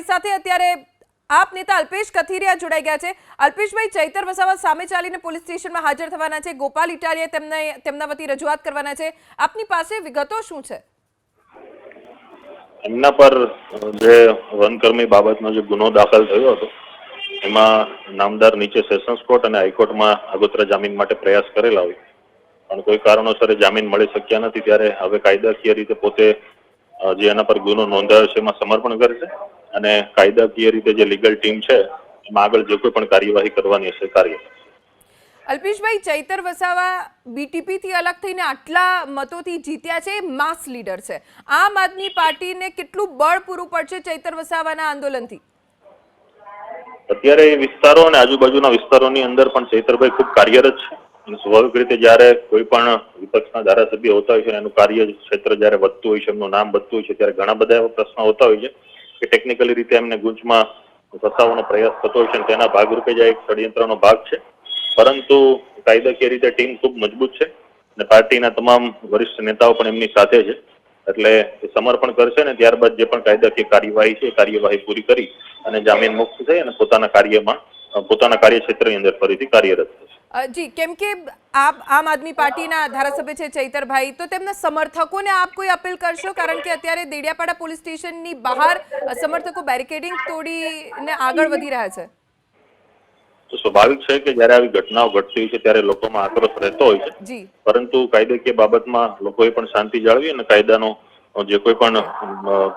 અમારી સાથે અત્યારે આપ નેતા અલ્પેશ કથિરિયા જોડાઈ ગયા છે. અલ્પેશભાઈ, ચૈતર વસાવા સામે ચાલીને પોલીસ સ્ટેશનમાં હાજર થવાના છે. ગોપાલ ઇટાલિયા તેમને, તેમના વતી રજૂઆત કરવાના છે. આપની પાસે વિગતો શું છે? એમના પર જે વનકર્મી બાબતનો જે ગુનો દાખલ થયો હતો, એમાં નામદાર નીચે સેશન્સ કોર્ટ અને હાઈકોર્ટમાં આગોતરા જામીન માટે પ્રયાસ કરેલા હોય. પણ કોઈ કારણોસર જામીન મળી શક્યા નથી. ત્યારે હવે કાયદાકીય રીતે પોતે જે એના પર ગુનો નોંધાયો છે, એમાં સમર્પણ કરશે અને કાયદાકીય રીતે જે લીગલ ટીમ છે એમાં આગળ જે કોઈ પણ કાર્યવાહી કરવાની હશે કાર્ય. અલ્પેશભાઈ ચૈતર વસાવા બીટીપી થી અલગ થઈને આટલા મતોથી જીત્યા છે માસ લીડર છે. આમ આદમી પાર્ટીને કેટલું બળ પૂરું પડશે ચૈતર વસાવાના આંદોલનથી? અત્યારે એ વિસ્તારો અને આજુબાજુના વિસ્તારોની અંદર પણ ચૈતરભાઈ ખૂબ કાર્યરત છે. અને સ્વાભાવિક રીતે જ્યારે કોઈ પણ વિપક્ષના ધારાસભ્ય હોતા હોય છે એનું કાર્ય ક્ષેત્ર જ્યારે વધતું હોય છે એમનું નામ વધતું હોય છે ત્યારે ઘણા બધા એવા પ્રશ્નો હોતા હોય છે. કે ટેકનિકલી રીતે એમને ગુંચમાં ફસાવવાનો પ્રયાસ થતો હોય છે તેના ભાગરૂપે જ આ એક ષડયંત્રનો ભાગ છે. પરંતુ કાયદાકીય રીતે ટીમ ખૂબ મજબૂત છે અને પાર્ટીના તમામ વરિષ્ઠ નેતાઓ પણ એમની સાથે છે. એટલે સમર્પણ કરશે ને ત્યારબાદ જે પણ કાયદાકીય કાર્યવાહી છે કાર્યવાહી પૂરી કરી અને જામીન મુક્ત થઈ અને પોતાના કાર્યમાં, પોતાના કાર્યક્ષેત્રની અંદર ફરીથી કાર્યરત થશે. જી કેમ કે આપ આમ આદમી પાર્ટીના ધારાસભ્ય છે ચૈતરભાઈ તો તેમના સમર્થકોને આપ કોઈ અપીલ કરશો? કારણ કે અત્યારે દેડિયાપાડા પોલીસ સ્ટેશનની બહાર સમર્થકો બેરિકેડિંગ તોડીને આગળ વધી રહ્યા છે. તો સ્વાભાવિક છે કે જ્યારે આવી ઘટનાઓ ઘટતી હોય છે ત્યારે લોકોમાં આક્રોશ રહેતો હોય છે. પરંતુ કાયદાકીય બાબતમાં લોકોએ પણ શાંતિ જાળવી અને કાયદાનો જે કોઈ પણ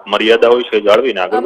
મર્યાદા હોય છે જાળવીને આગળ